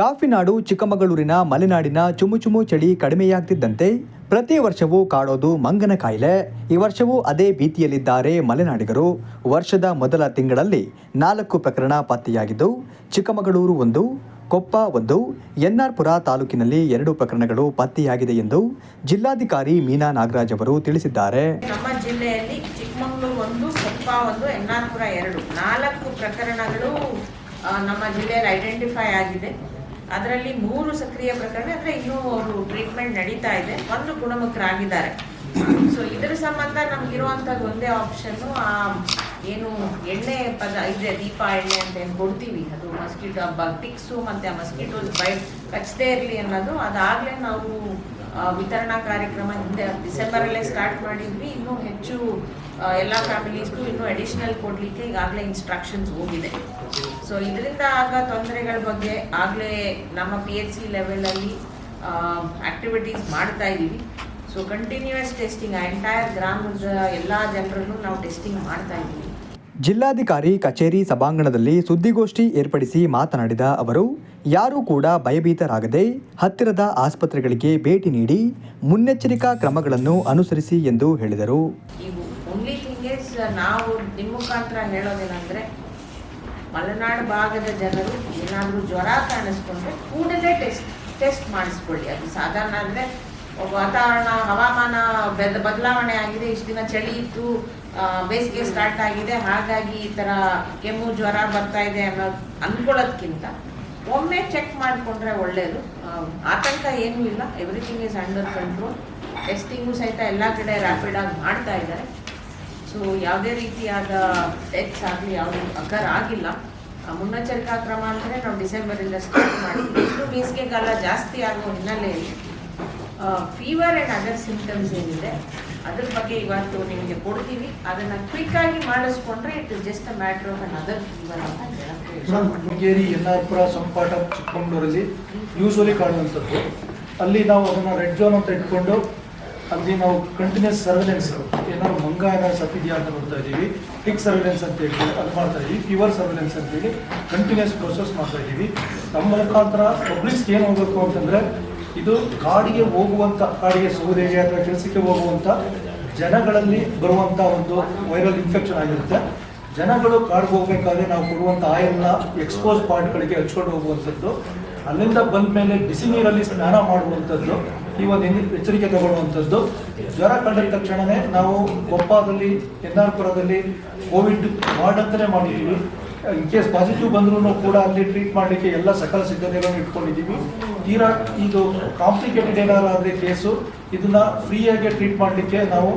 ಕಾಫಿನಾಡು, ಚಿಕ್ಕಮಗಳೂರಿನ ಮಲೆನಾಡಿನ ಚುಮುಚುಮು ಚಳಿ ಕಡಿಮೆಯಾಗ್ತಿದ್ದಂತೆ ಪ್ರತಿ ವರ್ಷವೂ ಕಾಡೋದು ಮಂಗನ ಕಾಯಿಲೆ. ಈ ವರ್ಷವೂ ಅದೇ ಭೀತಿಯಲ್ಲಿದ್ದಾರೆ ಮಲೆನಾಡಿಗರು. ವರ್ಷದ ಮೊದಲ ತಿಂಗಳಲ್ಲಿ ನಾಲ್ಕು ಪ್ರಕರಣ ಪತ್ತೆಯಾಗಿದ್ದು, ಚಿಕ್ಕಮಗಳೂರು ಒಂದು, ಕೊಪ್ಪ ಒಂದು, ಎನ್ಆರ್ಪುರ ತಾಲೂಕಿನಲ್ಲಿ ಎರಡು ಪ್ರಕರಣಗಳು ಪತ್ತೆಯಾಗಿದೆ ಎಂದು ಜಿಲ್ಲಾಧಿಕಾರಿ ಮೀನಾ ನಾಗರಾಜ್ ಅವರು ತಿಳಿಸಿದ್ದಾರೆ. ನಮ್ಮ ಜಿಲ್ಲೆಯಲ್ಲಿ ಚಿಕ್ಕಮಗಳೂರು ಒಂದು, ಕೊಪ್ಪ ಒಂದು, ಎನ್ಆರ್ಪುರ ಎರಡು. ನಾಲ್ಕು ಪ್ರಕರಣಗಳು ನಮ್ಮ ಜಿಲ್ಲೆಯಲ್ಲಿ ಐಡೆಂಟಿಫೈ ಆಗಿದೆ. ಅದರಲ್ಲಿ ಮೂರು ಸಕ್ರಿಯ ಪ್ರಕರಣ, ಅಂದ್ರೆ ಇನ್ನೂ ಅವರು ಟ್ರೀಟ್ಮೆಂಟ್ ನಡೀತಾ ಇದೆ. ಒಂದು ಗುಣಮುಖರಾಗಿದ್ದಾರೆ. ಸೊ ಇದರ ಸಂಬಂಧ ನಮ್ಗಿರುವಂಥದ್ದು ಒಂದೇ ಆಪ್ಷನ್ನು ಆ, ಏನು ಎಣ್ಣೆ ಪದ, ಇದೆ, ದೀಪ, ಎಣ್ಣೆ ಅಂತ ಏನು ಕೊಡ್ತೀವಿ. ಅದು ಮಸ್ಕಿಟೋ ಟಿಕ್ಸು ಮತ್ತು ಆ ಮಸ್ಕಿಟೋ ಬೈಟ್ ಕಚ್ಚದೇ ಇರಲಿ ಅನ್ನೋದು, ಅದಾಗಲೇ ನಾವು ವಿತರಣಾ ಕಾರ್ಯಕ್ರಮ ಹಿಂದೆ ಡಿಸೆಂಬರಲ್ಲೇ ಸ್ಟಾರ್ಟ್ ಮಾಡಿದ್ವಿ. ಇನ್ನೂ ಹೆಚ್ಚು ಎಲ್ಲ ಫ್ಯಾಮಿಲೀಸ್ಗೂ ಇನ್ನೂ ಅಡಿಷನಲ್ ಕೊಡಲಿಕ್ಕೆ ಈಗಾಗಲೇ ಇನ್ಸ್ಟ್ರಕ್ಷನ್ಸ್ ಹೋಗಿದೆ. ಸೊ ಇದರಿಂದ ಆಗ ತೊಂದರೆಗಳ ಬಗ್ಗೆ ಆಗಲೇ ನಮ್ಮ ಪಿ ಎಚ್ ಸಿ ಲೆವೆಲಲ್ಲಿ ಆ್ಯಕ್ಟಿವಿಟೀಸ್ ಮಾಡ್ತಾ ಇದ್ದೀವಿ. ಸೊ ಕಂಟಿನ್ಯೂಯಸ್ ಟೆಸ್ಟಿಂಗ್ ಎಂಟೈರ್ ಗ್ರಾಮದ ಎಲ್ಲ ಜನರಲ್ಲೂ ನಾವು ಟೆಸ್ಟಿಂಗ್ ಮಾಡ್ತಾ ಇದ್ದೀವಿ. ಜಿಲ್ಲಾಧಿಕಾರಿ ಕಚೇರಿ ಸಭಾಂಗಣದಲ್ಲಿ ಸುದ್ದಿಗೋಷ್ಠಿ ಏರ್ಪಡಿಸಿ ಮಾತನಾಡಿದ ಅವರು, ಯಾರೂ ಕೂಡ ಭಯಭೀತರಾಗದೆ ಹತ್ತಿರದ ಆಸ್ಪತ್ರೆಗಳಿಗೆ ಭೇಟಿ ನೀಡಿ ಮುನ್ನೆಚ್ಚರಿಕಾ ಕ್ರಮಗಳನ್ನು ಅನುಸರಿಸಿ ಎಂದು ಹೇಳಿದರು. ನಾವು ನಿಮ್ಮ ಮುಖಾಂತರ ಹೇಳೋದೇನೆಂದರೆ, ಮಲೆನಾಡು ಭಾಗದ ಜನರು ಏನಾದರೂ ಜ್ವರ ಕಾಣಿಸ್ಕೊಂಡ್ರೆ ಕೂಡಲೇ ಟೆಸ್ಟ್ ಟೆಸ್ಟ್ ಮಾಡಿಸ್ಕೊಳ್ಳಿ. ಅದು ಸಾಧಾರಣ ಅಂದರೆ ವಾತಾವರಣ, ಹವಾಮಾನ ಬೆದ, ಬದಲಾವಣೆ ಆಗಿದೆ. ಇಷ್ಟು ದಿನ ಚಳಿ ಇತ್ತು ಬೇಸಿಗೆ ಸ್ಟಾರ್ಟ್ ಆಗಿದೆ. ಹಾಗಾಗಿ ಈ ಥರ ಕೆಮ್ಮು ಜ್ವರ ಬರ್ತಾ ಇದೆ ಅನ್ನೋದು ಅಂದ್ಕೊಳ್ಳೋದ್ಕಿಂತ ಒಮ್ಮೆ ಚೆಕ್ ಮಾಡಿಕೊಂಡ್ರೆ ಒಳ್ಳೆಯದು ಆತಂಕ ಏನೂ ಇಲ್ಲ. Everything is under control testing ಸಹಿತ ಎಲ್ಲ ಕಡೆ ರ್ಯಾಪಿಡ್ ಆಗಿ ಮಾಡ್ತಾ ಇದ್ದಾರೆ. ಸೊ ಯಾವುದೇ ರೀತಿಯಾದ ಡೆತ್ಸ್ ಆಗಲಿ, ಯಾವುದು ಅಕರ್ ಆಗಿಲ್ಲ. ಮುನ್ನೆಚ್ಚರಿಕಾ ಕ್ರಮ ಅಂದರೆ ನಾವು ಡಿಸೆಂಬರಿಂದ ಸ್ಟಾರ್ಟ್ ಮಾಡಿದ್ವಿ ಬೇಸಿಗೆ ಕಾಲ ಜಾಸ್ತಿ ಆಗೋ ಹಿನ್ನೆಲೆಯಲ್ಲಿ ಫೀವರ್ ಆ್ಯಂಡ್ ಅದರ್ ಸಿಂಪ್ಟಮ್ಸ್ ಏನಿದೆ ಅದ್ರ ಬಗ್ಗೆ ಇವತ್ತು ನಿಮಗೆ ಕೊಡ್ತೀವಿ. ಅದನ್ನು ಕ್ವಿಕ್ಕಾಗಿ ಮಾಡಿಸ್ಕೊಂಡ್ರೆ it is just a matter of another fever Sringeri NR Pura ಸಂಪಾಟ ಚಿಕ್ಕಮಗಳೂರಲ್ಲಿ ಯೂಶ್ವಲಿ ಕಾಣುವಂಥದ್ದು. ಅಲ್ಲಿ ನಾವು ಅದನ್ನು ರೆಡ್ ಝೋನ್ ಅಂತ ಇಟ್ಕೊಂಡು ಅಲ್ಲಿ ನಾವು ಕಂಟಿನ್ಯೂಸ್ ಸರ್ವೆಲೆನ್ಸ್ ಏನಾದ್ರು ಮಂಗ ಏನಾದ್ರು ಸತ್ತಿದೆಯಾ ಅಂತ ನೋಡ್ತಾ ಇದ್ದೀವಿ. ಟಿಕ್ ಸರ್ವೆಲೆನ್ಸ್ ಅಂತ ಹೇಳಿ ಅದು ಮಾಡ್ತಾ ಇದ್ದೀವಿ. ಫೀವರ್ ಸರ್ವೆಲೆನ್ಸ್ ಅಂತ ಹೇಳಿ ಕಂಟಿನ್ಯೂಸ್ ಪ್ರೋಸೆಸ್ ಮಾಡ್ತಾ ಇದ್ದೀವಿ. ನಮ್ಮ ಮುಖಾಂತರ ಪಬ್ಲಿಕ್ಸ್ಗೆ ಏನು ಹೋಗಬೇಕು ಅಂತಂದರೆ ಇದು ಕಾಡಿಗೆ ಹೋಗುವಂಥ ಕಾಡಿಗೆ ಸೌದೆಗೆ ಅಥವಾ ಕೆಲಸಕ್ಕೆ ಹೋಗುವಂಥ ಜನಗಳಲ್ಲಿ ಬರುವಂಥ ಒಂದು ವೈರಲ್ ಇನ್ಫೆಕ್ಷನ್ ಆಗಿರುತ್ತೆ. ಜನಗಳು ಕಾಡಿಗೆ ಹೋಗ್ಬೇಕಾದ್ರೆ ನಾವು ಕೊಡುವಂಥ ಆಯಿಲ್ನ ಎಕ್ಸ್ಪೋಸ್ ಪಾರ್ಟ್ಗಳಿಗೆ ಹಚ್ಕೊಂಡು ಹೋಗುವಂಥದ್ದು. ಅಲ್ಲಿಂದ ಬಂದ ಮೇಲೆ ಬಿಸಿ ನೀರಲ್ಲಿ ಸ್ನಾನ ಮಾಡುವಂಥದ್ದು, ಈ ಒಂದು ಎಚ್ಚರಿಕೆ ತಗೊಳ್ಳುವಂಥದ್ದು. ಜ್ವರ ಕಂಡ ತಕ್ಷಣವೇ ನಾವು ಕೊಪ್ಪದಲ್ಲಿ ಎನ್ನಾರ್ಪುರದಲ್ಲಿ ಕೋವಿಡ್ ವಾರ್ಡ್ ಅಂತಲೇ ಮಾಡಿದ್ದೀವಿ. ಇನ್ ಕೇಸ್ ಪಾಸಿಟಿವ್ ಬಂದ್ರೂ ಕೂಡ ಅಲ್ಲಿ ಟ್ರೀಟ್ ಮಾಡಲಿಕ್ಕೆ ಎಲ್ಲ ಸಕಲ ಸಿದ್ಧತೆಗಳನ್ನು ಇಟ್ಕೊಂಡಿದ್ದೀವಿ. ತೀರಾ ಇದು ಕಾಂಪ್ಲಿಕೇಟೆಡ್ ಏನಾದ್ರು ಆದರೆ ಕೇಸು ಇದನ್ನ ಫ್ರೀಯಾಗಿ ಟ್ರೀಟ್ ಮಾಡಲಿಕ್ಕೆ ನಾವು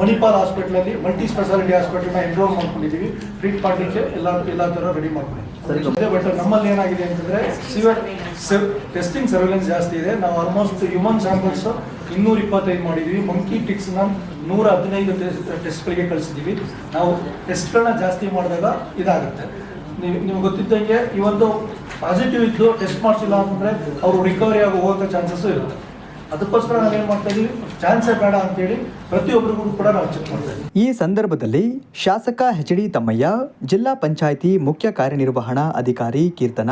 ಮಣಿಪಾಲ್ ಹಾಸ್ಪಿಟ್ಲಲ್ಲಿ ಮಲ್ಟಿ ಸ್ಪೆಷಾಲಿಟಿ ಹಾಸ್ಪಿಟಲ್ನ ಎನ್ರೋಲ್ ಮಾಡ್ಕೊಂಡಿದ್ದೀವಿ. ಟ್ರೀಟ್ ಮಾಡಲಿಕ್ಕೆ ಎಲ್ಲ ಎಲ್ಲ ಥರ ರೆಡಿ ಮಾಡ್ಕೊಂಡಿದ್ದೀವಿ. ಬಟ್ ನಮ್ಮಲ್ಲಿ ಏನಾಗಿದೆ ಅಂತಂದರೆ ಸಿವಿಯರ್ ಟೆಸ್ಟಿಂಗ್ ಸರ್ವೆಲೆನ್ಸ್ ಜಾಸ್ತಿ ಇದೆ. ನಾವು ಆಲ್ಮೋಸ್ಟ್ ಹ್ಯೂಮನ್ ಸ್ಯಾಂಪಲ್ಸ್ ಇನ್ನೂರ ಇಪ್ಪತ್ತೈದು ಮಾಡಿದ್ದೀವಿ ಮಂಕಿ ಟಿಕ್ಸ್ನ ನೂರ ಹದಿನೈದು ಟೆಸ್ಟ್ಗಳಿಗೆ ಕಳಿಸಿದ್ದೀವಿ ನಾವು ಟೆಸ್ಟ್ಗಳನ್ನ ಜಾಸ್ತಿ ಮಾಡಿದಾಗ ಇದಾಗುತ್ತೆ. ನಿಮ್ಗೆ ಗೊತ್ತಿದ್ದಂಗೆ ಇವತ್ತು ಪಾಸಿಟಿವ್ ಇದ್ದು ಟೆಸ್ಟ್ ಮಾಡಿಸಿಲ್ಲ ಅಂತಂದರೆ ಅವರು ರಿಕವರಿ ಆಗಿ ಹೋಗೋ ಚಾನ್ಸಸ್ಸು ಇರುತ್ತೆ. ಅದಕ್ಕೋಸ್ಕರ ನಾವೇನು ಮಾಡ್ತಾ ಇದ್ದೀವಿ ಚಾನ್ಸೇ ಬೇಡ ಅಂತೇಳಿ ಪ್ರತಿಯೊಬ್ಬರಿಗೂ ಕೂಡ ನಾವು ಚೆಕ್ ಮಾಡ್ತಾ ಈ ಸಂದರ್ಭದಲ್ಲಿ ಶಾಸಕ ಎಚ್ ಡಿ ತಮ್ಮಯ್ಯ, ಜಿಲ್ಲಾ ಪಂಚಾಯಿತಿ ಮುಖ್ಯ ಕಾರ್ಯನಿರ್ವಹಣಾ ಅಧಿಕಾರಿ ಕೀರ್ತನ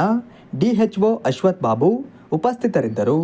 ಡಿಎಚ್ಒ ಅಶ್ವಥ್ ಬಾಬು ಉಪಸ್ಥಿತರಿದ್ದರು.